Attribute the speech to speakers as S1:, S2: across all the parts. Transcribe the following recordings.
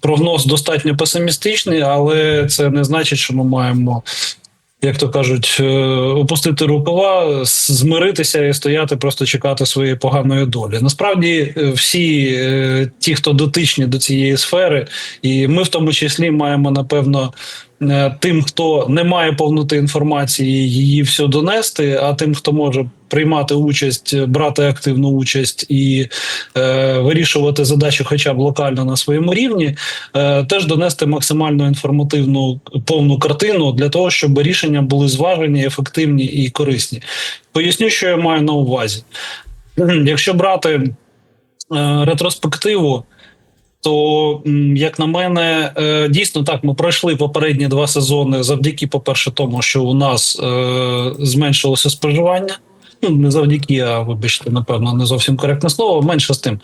S1: прогноз достатньо песимістичний, але це не значить, що ми маємо. Як то кажуть, е, опустити рукава, змиритися і стояти, просто чекати своєї поганої долі. Насправді, е, всі е, ті, хто дотичні до цієї сфери, і ми в тому числі маємо напевно тим, хто не має повноти інформації, її всю донести. А тим, хто може приймати участь, брати активну участь і е, вирішувати задачі, хоча б локально на своєму рівні, е, теж донести максимально інформативну повну картину для того, щоб рішення були зважені, ефективні і корисні. Поясню, що я маю на увазі. Якщо брати е, ретроспективу, то, як на мене, е, дійсно так, ми пройшли попередні два сезони завдяки, по-перше, тому, що у нас е, зменшилося споживання. Ну, не завдяки, а вибачте, напевно, не зовсім коректне слово, менше з тим.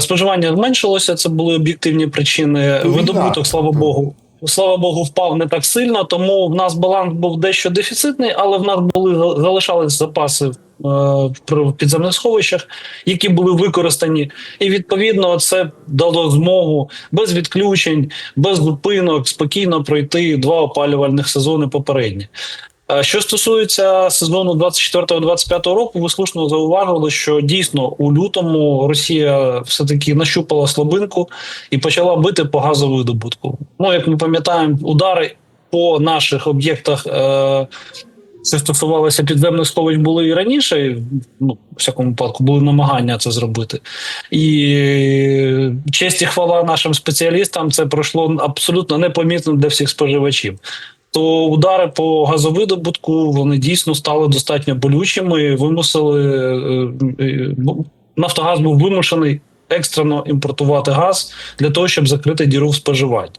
S1: Споживання зменшилося, це були об'єктивні причини.
S2: Ну,
S1: Видобуток, слава Богу. Слава Богу, впав не так сильно, тому в нас баланс був дещо дефіцитний, але в нас були залишались запаси е, в підземних сховищах, які були використані. І відповідно це дало змогу без відключень, без зупинок спокійно пройти два опалювальних сезони попередні. Що стосується сезону 24-25 року, ви слушно зауважили, що дійсно у лютому Росія все таки нащупала слабинку і почала бити по газовидобутку. Ну як ми пам'ятаємо, удари по наших об'єктах. Е- що стосувалося підземних сховищ, були і раніше. Ну, в всякому випадку, були намагання це зробити. І честь і хвала нашим спеціалістам, це пройшло абсолютно непомітно для всіх споживачів. То удари по газовидобутку вони дійсно стали достатньо болючими, вимусили е, е, ну, Нафтогаз був вимушений екстрено імпортувати газ для того, щоб закрити діру в споживанні.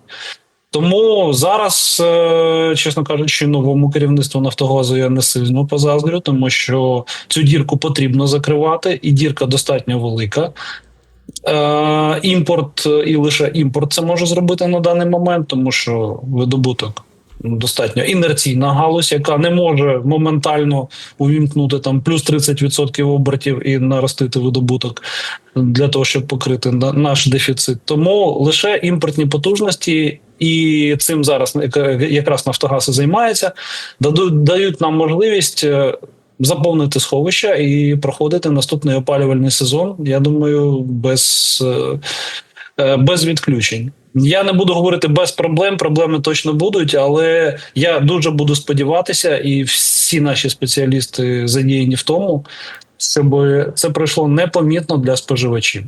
S1: Тому зараз, е, чесно кажучи, новому керівництву Нафтогазу я не сильно позаздрю, тому що цю дірку потрібно закривати, і дірка достатньо велика. Імпорт і лише імпорт це може зробити на даний момент, тому що видобуток достатньо інерційна галузь, яка не може моментально увімкнути там плюс 30% обертів і наростити видобуток для того, щоб покрити на- наш дефіцит. Тому лише імпортні потужності, і цим зараз якраз Нафтогаз і займається, дають нам можливість. е, Заповнити сховища і проходити наступний опалювальний сезон. Я думаю, без, е, без відключень. Я не буду говорити без проблем. Проблеми точно будуть, але я дуже буду сподіватися, і всі наші спеціалісти задіяні в тому, щоб це пройшло непомітно для споживачів.